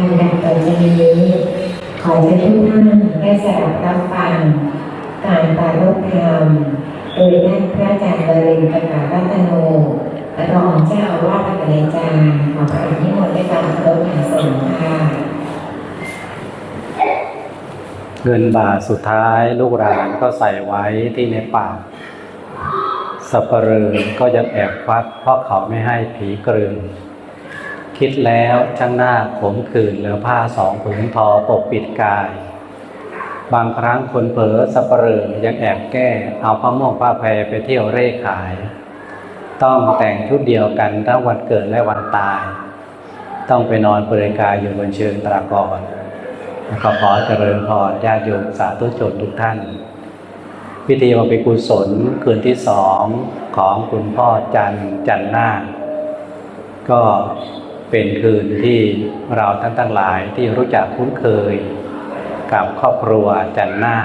การดังต่อไปนี้ ขอเชิญทุกท่านได้สดับรับฟังการปารภธรรมโดยท่านพระอาจารย์บรินทร์กกาวัฒโนรองเจ้าอาวาสวัดปริจารย์ขอพระนิมนต์ด้วยการเคารพอย่างสูงค่ะเงินบาทสุดท้ายลูกหลานก็ใส่ไว้ที่ในปากสับเปลือก็ยังแอบควักเพราะเขาไม่ให้ผีกลืน คิดแล้วช่างหน้าขมขื่นเหลือผ้าสองผืนทอปกปิดกาย บางครั้งคนเผลอสับเปลือยังแอบแก้เอาผ้าม่วงผ้าแพรไปเที่ยวเร่ขาย ต้องแต่งชุดเดียวกันทั้งวันเกิดและวันตาย ต้องไปนอนเปลือยกายอยู่บนเชิงตรากรขอขอเจริญพรญาติโยมสาธุชนทุกท่าน พิธีบำเพ็ญกุศลคืนที่สองของคุณพ่อจันจันนาก็ เป็นคืนที่เราท่านทั้งหลายที่รู้จักคุ้นเคย กับครอบครัวจันนา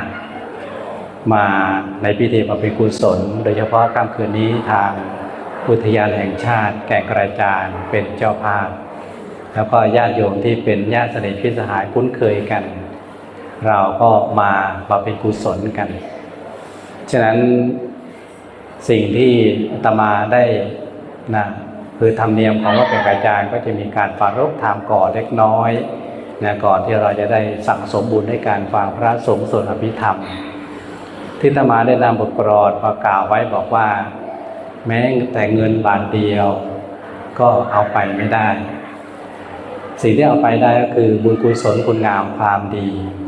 มาในพิธีบำเพ็ญกุศล โดยเฉพาะค่ำคืนนี้ทางอุทยานแห่งชาติ แก่งกระจานเป็นเจ้าภาพ แล้วก็ญาติโยมที่เป็นญาติสนิทพิสหายคุ้นเคยกัน เราก็มาบำเพ็ญกุศลกัน ฉะนั้นสิ่งที่อาตมาได้นะ คือธรรมเนียมของวัดเป็นกระจายก็จะมีการปารภธรรมก่อนเล็กน้อยนะก่อนที่เราจะได้สั่งสมบุญในการฟังพระสงฆ์สวดอภิธรรม ที่อาตมาได้นำบทกรอนมากล่าวไว้บอกว่า แม้แต่เงินบาทเดียว ก็เอาไปไม่ได้ สิ่งที่เอาไปได้ก็คือบุญกุศลคุณงามความดี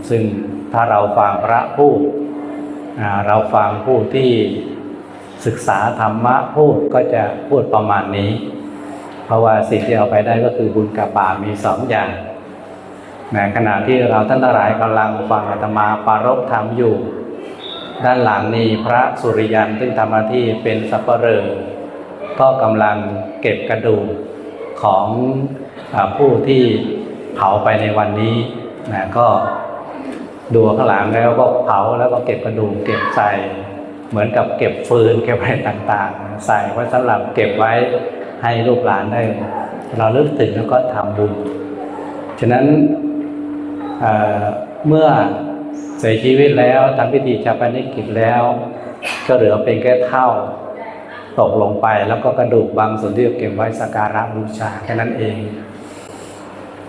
ซึ่งถ้าเราฟังพระพูดเราฟังผู้ที่ศึกษาธรรมะพูดก็จะพูดประมาณนี้ เพราะว่าสิ่งที่เอาไปได้ก็คือบุญกับบาปมีสองอย่างในขณะที่เราท่านทั้งหลายกำลังฟังอาตมาปรารภธรรมอยู่ ด้านหลังนี้พระสุริยันซึ่งทำหน้าที่เป็นสัปเหร่อก็กำลังเก็บกระดูกของอผู้ที่เผาไปในวันนี้นะก็ดูข้างหลังแล้วก็เผาแล้วก็เก็บกระดูกเก็บใส่เหมือนกับเก็บฟืนเก็บอะไรต่างๆ ใส่ไว้สำหรับเก็บไว้ ให้ลูกหลานได้เราลึกถึงแล้วก็ทำบุญ ฉะนั้นเเมื่อเสียชีวิตแล้วทำพิธีชาปนกิจแล้ว ก็เหลือเป็นแค่เท่าตกลงไปแล้วก็กระดูกบางส่วนที่เก็บไว้สักการะบูชาแค่นั้นเอง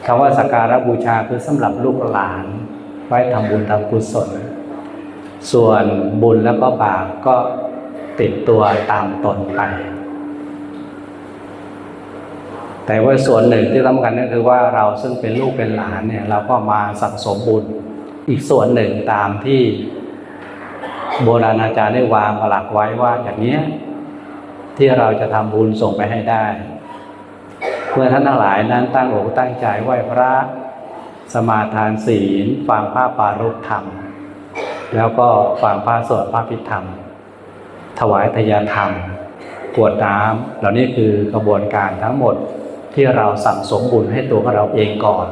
คำว่าสักการะบูชาคือสำหรับลูกหลาน ไว้ทำบุญทำกุศล ส่วนบุญแล้วก็บาปก็ติดตัวตามตนไป แต่ว่าส่วนหนึ่งที่สำคัญก็คือว่าเราซึ่งเป็นลูกเป็นหลานเนี่ยเราก็มาสั่งสมบุญอีกส่วนหนึ่งตามที่โบราณอาจารย์ได้วางหลักไว้ว่าอย่างเนี้ยที่เราจะทำบุญส่งไปให้ได้เพื่อท่านทั้งหลายนั้นตั้งอกตั้งใจไหว้พระสมาทานศีลฟังพระปารภธรรม แล้วก็ฟังพระสวดพระพิธรรม ถวายทายธรรมกวดน้ำเหล่านี้คือกระบวนการทั้งหมด ที่เราสั่งสมบุญให้ตัวของเราเองก่อน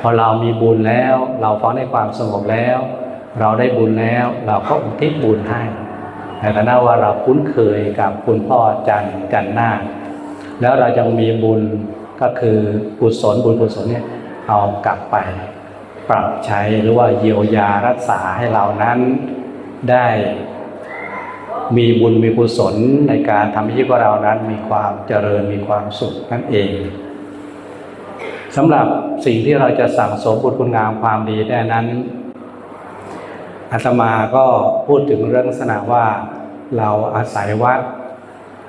พอเรามีบุญแล้ว เราฟังในความสงบแล้ว เราได้บุญแล้วเราก็อุทิศบุญให้ในฐานะว่าเราคุ้นเคยกับคุณพ่อจันจันนาแล้วเรายังมีบุญก็คือกุศลบุญกุศลเนี่ยเอากลับไป ปรับใช้หรือว่าเยียวยารักษาให้เรานั้นได้ มีบุญมีกุศลในการทำให้ชีวิตของเรานั้นมีความเจริญมีความสุขนั่นเองสำหรับสิ่งที่เราจะสั่งสมบุญคุณงามความดีได้นั้นอาตมาก็พูดถึงเรื่องลักษณะว่าเราอาศัยวัด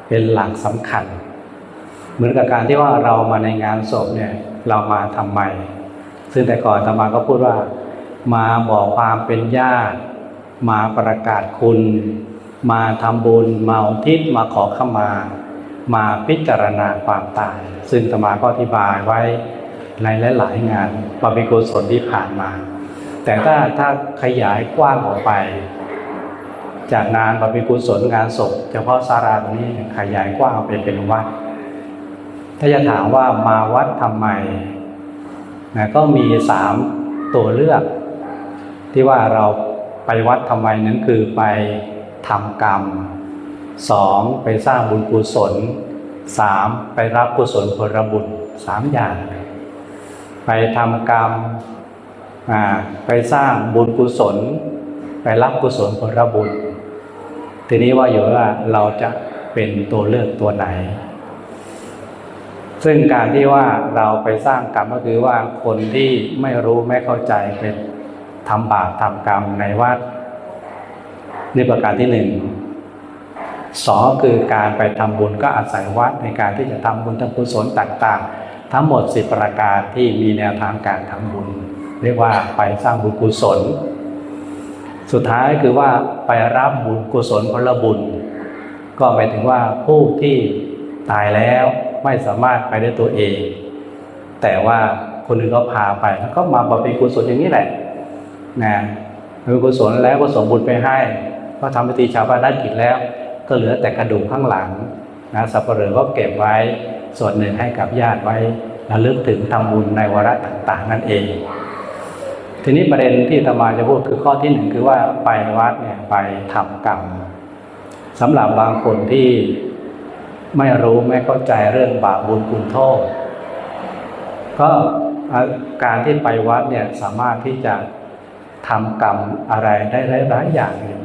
เป็นหลักสำคัญ เหมือนกับการที่ว่าเรามาในงานศพเนี่ยเรามาทำไม ซึ่งแต่ก่อนอาตมาก็พูดว่า มาบอกความเป็นญาติ มาประกาศคุณ มาทำบุญมาอุทิศมาขอขมา มาพิจารณาความตาย ซึ่งอาตมาก็อธิบายไว้ในหลายๆงานบำเพ็ญกุศลที่ผ่านมา แต่ถ้าถ้าขยายกว้างออกไป จากงานบำเพ็ญกุศลงานศพเฉพาะสาราตรงนี้ขยายกว้างไปเป็นวัด ถ้าจะถามว่ามาวัดทำไมนะก็มีสามตัวเลือก ที่ว่าเราไปวัดทำไมนั้นคือไป ทำกรรมสองไปสร้างบุญกุศลสามไปรับกุศลผลบุญสามอย่าง ไปทำกรรมอ่าไปสร้างบุญกุศล ไปรับกุศลผลบุญ ทีนี้ว่าอยู่ว่าเราจะเป็นตัวเลือกตัวไหน ซึ่งการที่ว่าเราไปสร้างกรรมก็คือว่าคนที่ไม่รู้ไม่เข้าใจเป็นทำบาปทำกรรมในวัด นี่ประการที่หนึ่งสองคือการไปทำบุญก็อาศัยวัดในการที่จะทำบุญทำกุศลต่างๆ ทั้งหมดสิประการที่มีแนวทางการทำบุญ เรียกว่าไปสร้างบุญกุศล สุดท้ายคือว่าไปรับบุญกุศลผลบุญ ก็หมายถึงว่าผู้ที่ตายแล้วไม่สามารถไปด้วยตัวเอง แต่ว่าคนอื่นก็พาไปแล้วก็มาบำเพ็ญกุศลอย่างนี้แหละนะบำเพ็ญกุศลแล้วก็ส่งบุญไปให้ ก็ทำพิธีชาปนกิจแล้ว ก็เหลือแต่กระดูกข้างหลังนะสับเหร่อก็เก็บไว้ส่วนหนึ่งให้กับญาติไว้ระลึกถึงทำบุญในวาระต่างๆ นั่นเอง ทีนี้ประเด็นที่อาตมาจะพูดคือข้อที่หนึ่งคือว่าไปวัดเนี่ยไปทำกรรมสำหรับบางคนที่ไม่รู้ไม่เข้าใจเรื่องบาปบุญคุณโทษ ก็การที่ไปวัดเนี่ยสามารถที่จะทำกรรมอะไรได้หลายๆอย่างเลย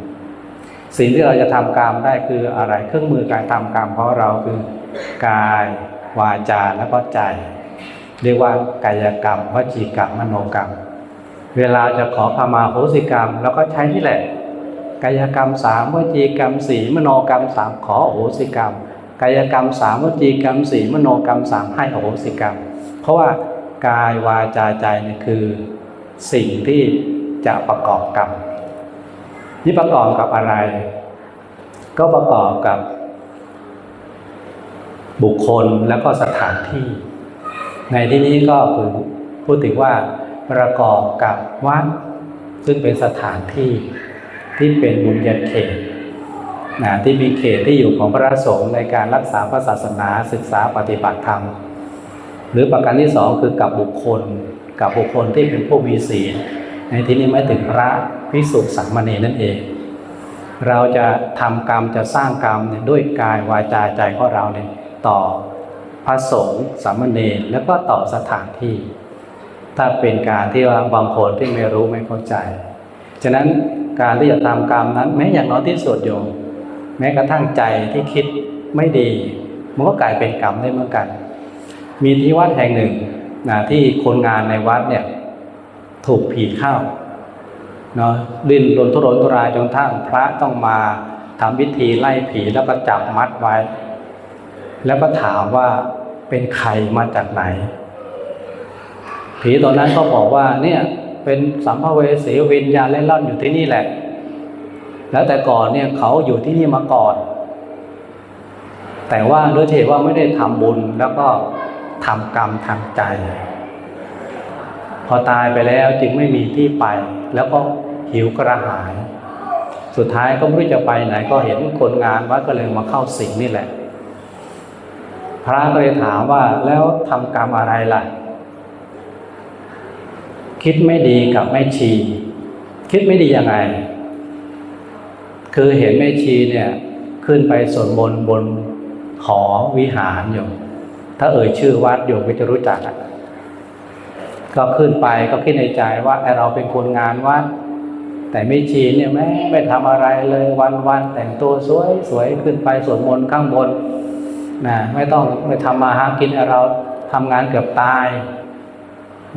สิ่งที่เราจะทำกรรมได้คืออะไรเครื่องมือการทำกรรมเพราะเราคือกายวาจาแล้วก็ใจ เรียกว่ากายกรรมวจีกรรมมโนกรรม เวลาจะขอขมาโหสิกรรมเราก็ใช้นี่แหละ กายกรรมสามวจีกรรมสี่มโนกรรมสามขอโหสิกรรม กายกรรมสามวจีกรรมสี่มโนกรรมสามให้โหสิกรรม เพราะว่ากายวาจาใจนี่คือ สิ่งที่จะประกอบกรรม นี่ประกอบกับอะไร ก็ประกอบกับ บุคคลแล้วก็สถานที่ ในที่นี้ก็คือพูดถึงว่าประกอบกับวัดซึ่งเป็นสถานที่ที่เป็นบุญญาเขตนะที่มีเขตที่อยู่ของพระสงฆ์ในการรักษาพระศาสนาศึกษาปฏิบัติธรรม หรือประการที่สองคือกับบุคคล กับบุคคลที่เป็นผู้มีศีลในที่นี้ไม่ถึงพระ พิสุสามเณรนั่นเอง เราจะทำกรรมจะสร้างกรรมเนี่ยด้วยกายวาจาใจของเราเนี่ยต่อพระสงฆ์สามเณรแล้วก็ต่อสถานที่ ถ้าเป็นการที่ว่าบางคนที่ไม่รู้ไม่เข้าใจ ฉะนั้นการที่จะทำกรรมนั้น แม้อย่างน้อยที่สุดโยมแม้กระทั่งใจที่คิดไม่ดีมันก็กลายเป็นกรรมได้เหมือนกัน มีที่วัดแห่งหนึ่งนะที่คนงานในวัดเนี่ยถูกผีเข้า เนาะดิ้นรนทุรนทุรายจนทั้งพระต้องมาทำพิธีไล่ผีแล้วก็จับมัดไว้ แล้วก็ถามว่าเป็นใครมาจากไหน ผีตอนนั้นก็บอกว่าเนี่ยเป็นสัมภเวสีวิญญาณเล่นร่อนอยู่ที่นี่แหละ แล้วแต่ก่อนเนี่ยเขาอยู่ที่นี่มาก่อน แต่ว่าด้วยเหตุว่าไม่ได้ทำบุญแล้วก็ทำกรรมทางใจ พอตายไปแล้วจึงไม่มีที่ไปแล้วก็ หิวกระหาย สุดท้ายก็ไม่รู้จะไปไหน ก็เห็นคนงานวัดก็เลยมาเข้าสิงนี่แหละ พระก็เลยถามว่าแล้วทำกรรมอะไรล่ะ คิดไม่ดีกับแม่ชี คิดไม่ดียังไง คือเห็นแม่ชีเนี่ยขึ้นไปสวดมนต์บนหอวิหารอยู่ ถ้าเอ่ยชื่อวัดอยู่ก็จะรู้จักอะก็ขึ้นไปก็คิดในใจว่าไอเราเป็นคนงานวัด แต่แม่ชีเนี่ยแม่ไม่ทำอะไรเลยวันวันแต่งตัวสวยสวยขึ้นไปสวดมนต์ข้างบนนะไม่ต้องไม่ทำมาหากินเราทำงานเกือบตาย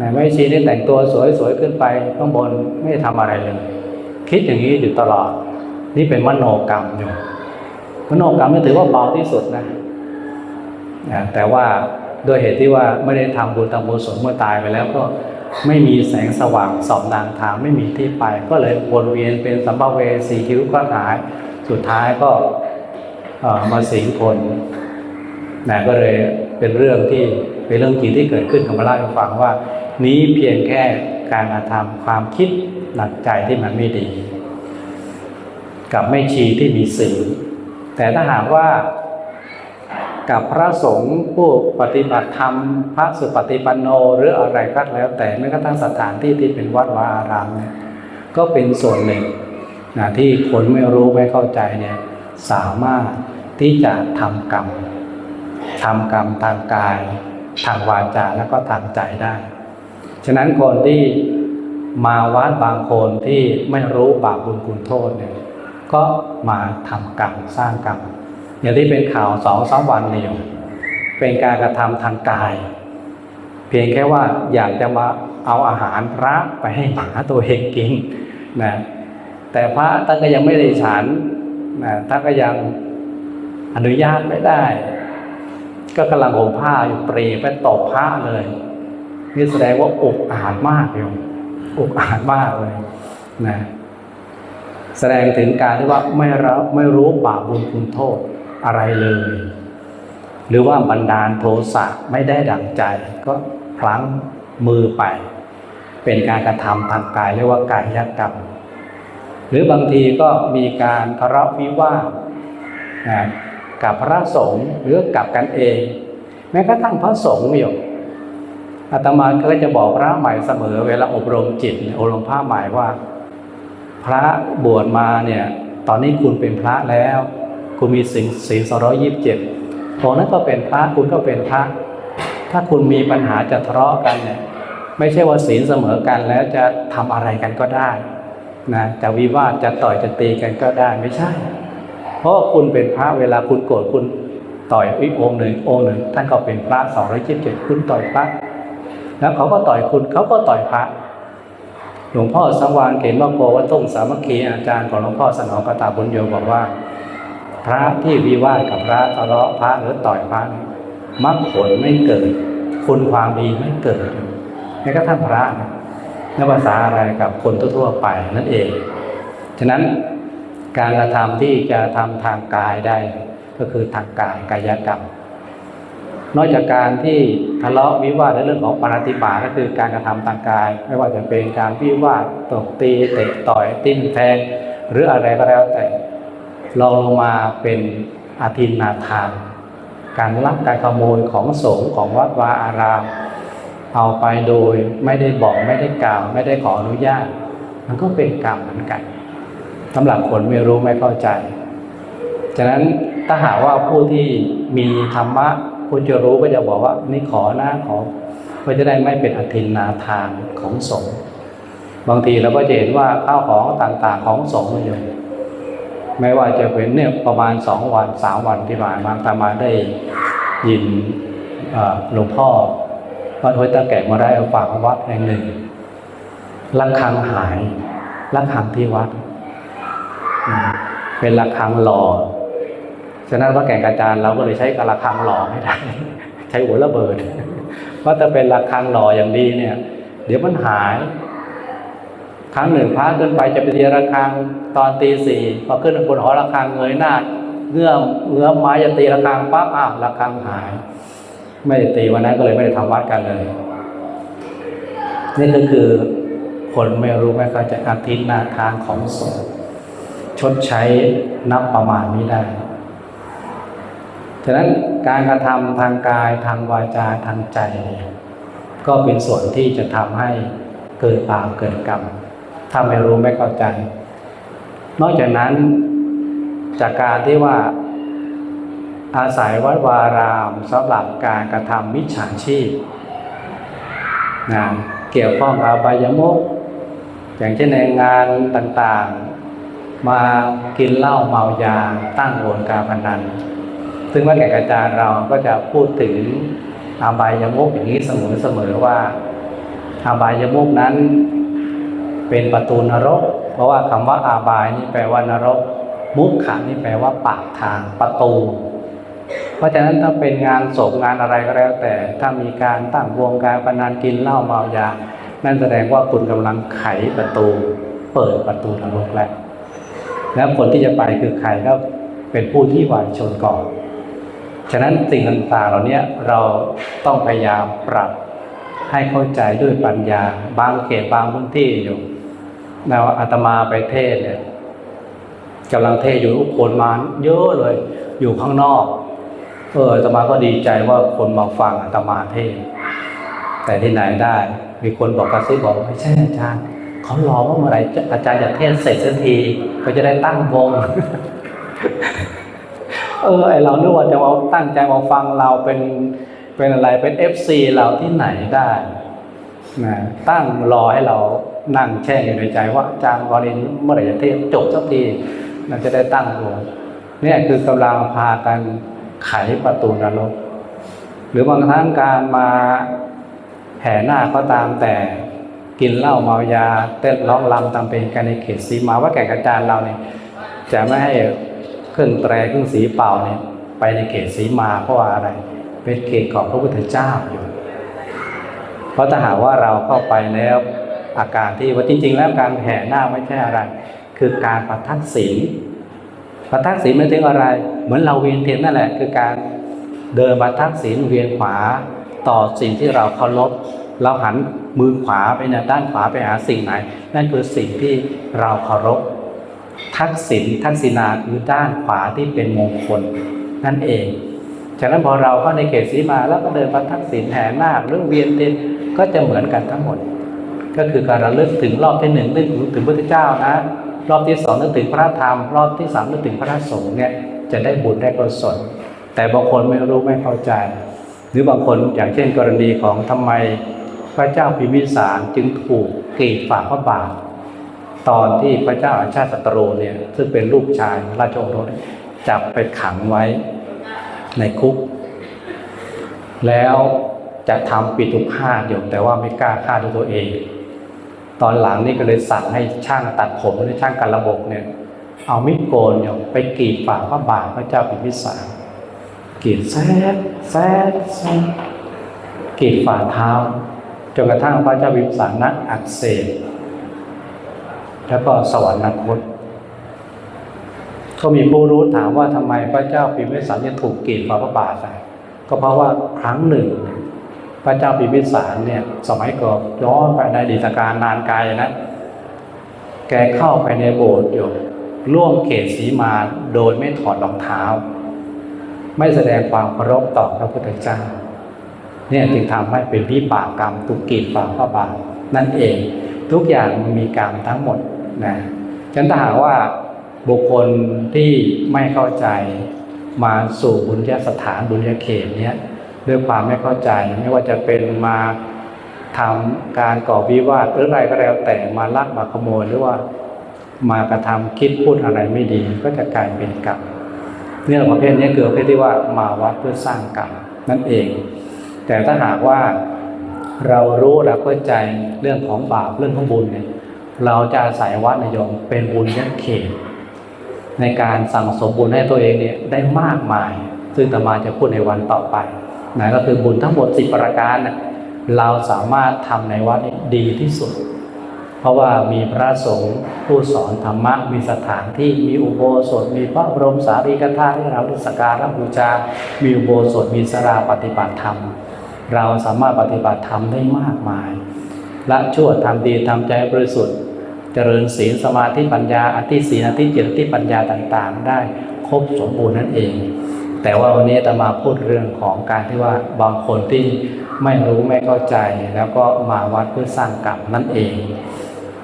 นะแม่ชีนี่แต่งตัวสวยสวยขึ้นไปข้างบนไม่ทำอะไรเลยคิดอย่างนี้อยู่ตลอด นี่เป็นมโนกรรมอยู่มโนกรรมนี่ถือว่าเบาที่สุดนะนะแต่ว่าด้วยเหตุที่ว่าไม่ได้ทำบุญทำบุญสนเมื่อตายไปแล้วก็ ไม่มีแสงสว่างสองนางทางไม่มีที่ไป ก็เลยวนเวียนเป็นสัมภเวสีคิ้วก็หาย สุดท้ายก็เอ่อมาสิงคนนะก็เลยเป็นเรื่องที่เป็นเรื่องจริงที่เกิดขึ้นกับมาเล่าให้ฟังว่า นี้เพียงแค่การกระทำความคิดหนักใจที่มันไม่ดี กับไม่ชีที่มีศีลแต่ถ้าหากว่า กับพระสงฆ์ผู้ปฏิบัติธรรม พระสุปฏิปันโนหรืออะไรก็แล้ว แต่แม้กระทั่งสถานที่ที่เป็นวัดวาอารามเนี่ยก็เป็นส่วนหนึ่งนะที่คนไม่รู้ไม่เข้าใจเนี่ยสามารถที่จะทำกรรมทำกรรมทางกาย ทางวาจาแล้วก็ทางใจได้ ฉะนั้นคนที่มาวัดบางคนที่ไม่รู้บาปบุญคุณโทษเนี่ยก็มาทำกรรมสร้างกรรม อย่างที่เป็นข่าวสองสามวันเนี่ยเป็นการกระทำทางกาย เพียงแค่ว่าอยากจะมาเอาอาหารพระไปให้หมาตัวเองกินนะแต่พระท่านก็ยังไม่ได้ฉันนะท่านก็ยังอนุญาตไม่ได้ ก็กำลังห่มผ้าอยู่ปรีไปตบพระเลยนี่แสดงว่าอกอาจมากโยมอกอาจมากเลยนะแสดงถึงการที่ว่าไม่รับไม่รู้บาปบุญคุณโทษ อะไรเลย หรือว่าบันดาลโทสะไม่ได้ดังใจ ก็พลั้งมือไป เป็นการกระทำทางกายเรียกว่ากายกรรม หรือบางทีก็มีการทะเลาะวิวาทกับพระสงฆ์หรือกับกันเอง แม้กระทั่งพระสงฆ์อยู่อาตมาก็จะบอกพระใหม่เสมอ เวลาอบรมจิตอบรมพระใหม่ว่า พระบวชมาเนี่ยตอนนี้คุณเป็นพระแล้ว คุณมีศีลศีลสองร้อยี่สิบเจ็ดองนั้นก็เป็นพระคุณก็เป็นพระถ้าคุณมีปัญหาจะทะเลาะกันเนี่ยไม่ใช่ว่าศีลเสมอกันแล้วจะทำอะไรกันก็ได้นะจะวิวาทจะต่อยจะตีกันก็ได้ไม่ใช่ เพราะคุณเป็นพระเวลาคุณโกรธคุณต่อยอีกองหนึ่งองหนึ่งท่านก็เป็นพระสองร้อยยี่สิบเจ็ดคุณต่อยพระแล้วเขาก็ต่อยคุณเขาก็ต่อยพระหลวงพ่อสังวานเขมโกวัดตุ้งสามัคคีอาจารย์ของหลวงพ่อสนองกตาบุญโยบอกว่า พระที่วิวาทกับพระทะเลาะพระหรือต่อยพระมรรคผลไม่เกิด คุณความดีไม่เกิดแม้กระทั่งพระนะนับภาษาอะไรกับคนทั่วๆไปนั่นเอง ฉะนั้นการกระทำที่จะทำทางกายได้ ก็คือทางกายกายกรรม นอกจากการที่ทะเลาะวิวาทในเรื่องของปาราติบาก็คือการกระทำทางกาย ไม่ว่าจะเป็นการวิวาทตบตีเตะต่อยติ้นแทงหรืออะไรก็แล้วแต่ ลองลงมาเป็นอาทินนาทาน การลักการขโมยของสงฆ์ของวัดวาอาราม เอาไปโดยไม่ได้บอกไม่ได้กล่าว ไม่ได้ขออนุญาต มันก็เป็นกรรมเหมือนกันสำหรับคนไม่รู้ไม่เข้าใจ ฉะนั้นถ้าหากว่าผู้ที่มีธรรมะผู้จะรู้ก็จะบอกว่านี่ขอหนะขอเพื่อจะได้ไม่เป็นอธินนาทานของสงฆ์บางทีเราก็จะเห็นว่าข้าวของต่างๆของสงฆ์อยู่ ไม่ว่าจะเป็นเนี่ยประมาณสองวันสามวันที่ผ่านมาตามาได้ยินหลวงพ่อวัดห้วยตะแก่มาได้เอาฝากวัดแห่งหนึ่งระฆังหายระฆังที่วัด เป็นระฆังหล่อฉะนั้นว่าแก่งกระจานเราก็เลยใช้กระฆังหล่อไม่ได้ใช้หัวระเบิดเพราะเป็นระฆังหล่ออย่างดีเนี่ย เดี๋ยวมันหาย ครั้งหนึ่งพระขึ้นไปจะไปตีระฆังตอนตีสี่พอขึ้นบนหอระฆังเงยหน้าเงื่อเงื้อมไม้จะตีระฆังปั๊บอ้าวระฆังหาย ไม่ได้ตีวันนั้นก็เลยไม่ได้ทำวัดกันเลย นี่ก็คือคนไม่รู้ไม่เข้าใจอาทิตย์หน้าทางของสงฆ์ชดใช้นับประมาณนี้ได้ฉะนั้นการกระทำทางกายทางวาจาทางใจ ก็เป็นส่วนที่จะทำให้เกิดบาปเกิดกรรม ถ้าไม่รู้ไม่เข้าใจ นอกจากนั้นจากการที่ว่าอาศัยวัดวารามสำหรับการกระทำมิจฉาชีพนะเกี่ยวข้องกับอบายมุขอย่างเช่นในงานต่างๆ มากินเหล้าเมายาตั้งโอนการพนัน ซึ่งว่าแก่กระจารเราก็จะพูดถึงอาบายมุกอย่างนี้เสมอๆว่าอาบายมุกนั้น เป็นประตูนรก เพราะว่าคำว่าอาบายนี่แปลว่านรก มุขขานี่แปลว่าปากทางประตู เพราะฉะนั้นถ้าเป็นงานศพงานอะไรก็แล้ว แต่ถ้ามีการตั้งวงการพนันกินเหล้าเมายา นั่นแสดงว่าคุณกำลังไขประตู เปิดประตูนรกแล้วแล้วคนที่จะไปคือใครก็เป็นผู้ที่วายชนก่อน ฉะนั้นสิ่งต่างๆเหล่านี้เราต้องพยายามปรับให้เข้าใจด้วยปัญญา บางเขตบางพื้นที่อยู่ แนวอาตมาไปเทศเนี่ยกำลังเทศอยู่คนมาเยอะเลย อยู่ข้างนอก เอออาตมาก็ดีใจว่าคนมาฟังอาตมาเทศ แต่ที่ไหนได้ มีคนบอกกระซิบบอกไม่ใช่อาจารย์เขารอว่าเมื่อไหร่อาจารย์จะเทศเสร็จสักทีก็จะได้ตั้งวงเออไอเรานึกว่าจะมาตั้งใจมาฟังเราเป็นเป็นอะไรเป็นเอฟซีเราที่ไหนได้นะตั้งรอให้เรา นั่งแช่อยู่ในใจว่าอาจารย์วารินเมื่อไหร่จะเทศจบสักทีเราจะได้ตั้งตัวเนี่ยคือกำลังพากันไขประตูนรก หรือบางครั้งการมาแห่หน้าก็ตามแต่กินเหล้าเมายา เต้นร้องรำตามเป็นกันในเขตสีมาว่าแก่กระจารย์เราเนี่ยจะไม่ให้เครื่องแตรเครื่องสีเป่าเนี่ยไปในเขตสีมาเพราะว่าอะไร เป็นเขตของพระพุทธเจ้าอยู่ เพราะถ้าหากว่าเราเข้าไปแล้ว อาการที่ว่าจริง ๆ แล้วการแห่หน้าไม่ใช่อะไร คือการประทักศีลประทักศีลไม่ถึงอะไร เหมือนเราเวียนเทียนนั่นแหละ คือการเดินประทักศีลเวียนขวาต่อสิ่งที่เราเคารพเราหันมือขวาไปในด้านขวาไปหาสิ่งไหน นั่นคือสิ่งที่เราเคารพทักษิณทักษิณาคือด้านขวาที่เป็นมงคลนั่นเองฉะนั้นพอเราเข้าในเขตสีมาแล้วก็เดินประทักษิณแห่นาคหรือเวียนเทียนก็จะเหมือนกันทั้งหมด ก็คือการระลึกถึงรอบที่หนึ่งนึกถึงพระพุทธเจ้านะ รอบที่สองนึกถึงพระธรรม รอบที่สามนึกถึงพระสงฆ์เนี่ยจะได้บุญได้กุศลแต่บางคนไม่รู้ไม่เข้าใจ หรือบางคนอย่างเช่นกรณีของทำไมพระเจ้าพิมพิสารจึงถูกกรีดฝ่าพระบาทตอนที่พระเจ้าอาชาติศัตรูเนี่ยซึ่งเป็นลูกชายราชโอรสจับไปขังไว้ในคุก แล้วจะทำปิดทุกฆ่าอยู่แต่ว่าไม่กล้าฆ่าด้วยตัวเอง ตอนหลังนี่ก็เลยสั่งให้ช่างตัดผมหรือช่างการระบบเนี่ยเอามิดโกนเนี่ยไปกรีดฝ่าพระบาทพระเจ้าพิมพิสารกรีดแซดแซดแซดกรีดฝ่าเท้าจนกระทั่งพระเจ้าพิมพิสารนั้นอักเสบแล้วก็สวรรคตก็มีผู้รู้ถามว่าทำไมพระเจ้าพิมพิสารเนี่ยถูกกรีดฝ่าพระบาทก็เพราะว่าครั้งหนึ่ง พระเจ้าพิมพิสารเนี่ยสมัยก่อนย้อนไปในอดีตการนานไกลนะ แกเข้าไปในโบสถ์อยู่ร่วมเขตสีมาโดยไม่ถอดรองเท้า ไม่แสดงความเคารพต่อพระพุทธเจ้าเนี่ยจึงทำให้เป็นวิบากกรรมตุกกีดฝ่าพระบาทนั่นเองทุกอย่างมันมีกรรมทั้งหมดนะฉันถ้าหากว่าบุคคลที่ไม่เข้าใจมาสู่บุญญาสถานบุญญาเขตเนี้ย ด้วยความไม่เข้าใจ ไม่ว่าจะเป็นมาทำการก่อวิวาทหรืออะไรก็แล้วแต่มาลักมาขโมยหรือว่ามากระทำคิดพูดอะไรไม่ดีก็จะกลายเป็นกรรมเนี่ยประเภทนี้คือประเภทที่ว่ามาวัดเพื่อสร้างกรรมนั่นเอง แต่ถ้าหากว่าเรารู้และเข้าใจเรื่องของบาปเรื่องของบุญเนี่ยเราจะอาศัยวัดนยมเป็นบุญยัเขตในการสั่งสมบุญให้ตัวเองเนี่ยได้มากมาย ซึ่งตมาจะพูดในวันต่อไป นะก็คือบุญทั้งหมดสิบประการนะเราสามารถทำในวัดดีที่สุด เพราะว่ามีพระสงฆ์ผู้สอนธรรมะมีสถานที่มีอุโบสถ มีพระบรมสารีริกธาตุให้เราได้สักการะบูชา มีอุโบสถมีสราปฏิบัติธรรม เราสามารถปฏิบัติธรรมได้มากมายละชั่วทำดีทำใจบริสุทธิ์ เจริญศีลสมาธิปัญญาอธิศีลอธิจิตอธิปัญญาต่างๆ ได้ครบสมบูรณ์นั่นเอง แต่ว่าวันนี้ตมาพูดเรื่องของการที่ว่าบางคนที่ไม่รู้ไม่เข้าใจ แล้วก็มาวัดเพื่อสร้างกรรมนั่นเอง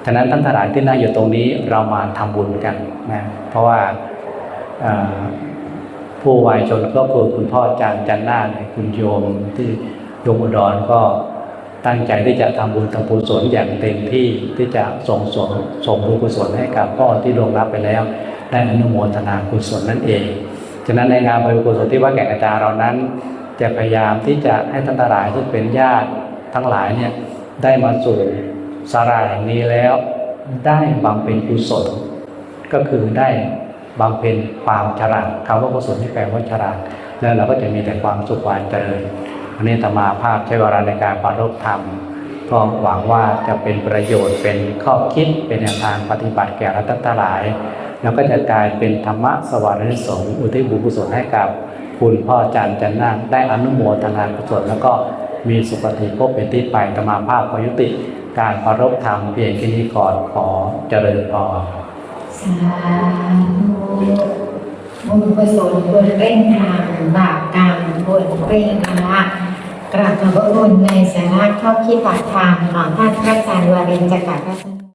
ฉะนั้นท่านทั้งหลายที่นั่งอยู่ตรงนี้เรามาทำบุญกันนะเพราะว่าผู้วายชนก็คือคุณพ่อจารย์จันนาคุณโยมที่โยมอุดรก็ตั้งใจที่จะทำบุญทำกุศลอย่างเต็มที่ที่จะส่งส่งส่งบุญกุศลให้กับพ่อที่ลงลับไปแล้ว ได้อนุโมทนากุศลนั่นเอง ฉะนั้นในงานบริกุศลที่วัดแก่งกระจาเรานั้น จะพยายามที่จะให้ท่านทั้งหลายที่เป็นญาติทั้งหลายเนี่ยได้มาสู่สาราแห่งนี้แล้ว ได้บำเพ็ญกุศล ก็คือได้บำเพ็ญความฉลาดคำว่ากุศลที่แปลว่าฉลาดแล้วเราก็จะมีแต่ความสุขความเจริญอันนี้ธรรมาภาพใช้เวลาในการปรารบธรรมก็หวังว่าจะเป็นประโยชน์เป็นข้อคิดเป็นแนวทางปฏิบัติแก่ราทั้งหลาย แล้วก็จะกลายเป็นธรรมะสวรรค์สงฆ์อุทิศบุญกุศลให้กับคุณพ่อจันทร์จันนาได้อนุโมทนากุศลแล้วก็มีสุขติภพเป็นที่ไปธรรมาภาพขอยุติ การปรารบธรรมเพียงแค่นี้ก่อนขอเจริญพรสาธุบุญกุศลบุญเร่งทางบาปกรรมบุญเร่งละกราบขอบพระคุณในสาระข้อคิดหลักธรรมของท่านพระอาจารย์วารินจักรพัฒน์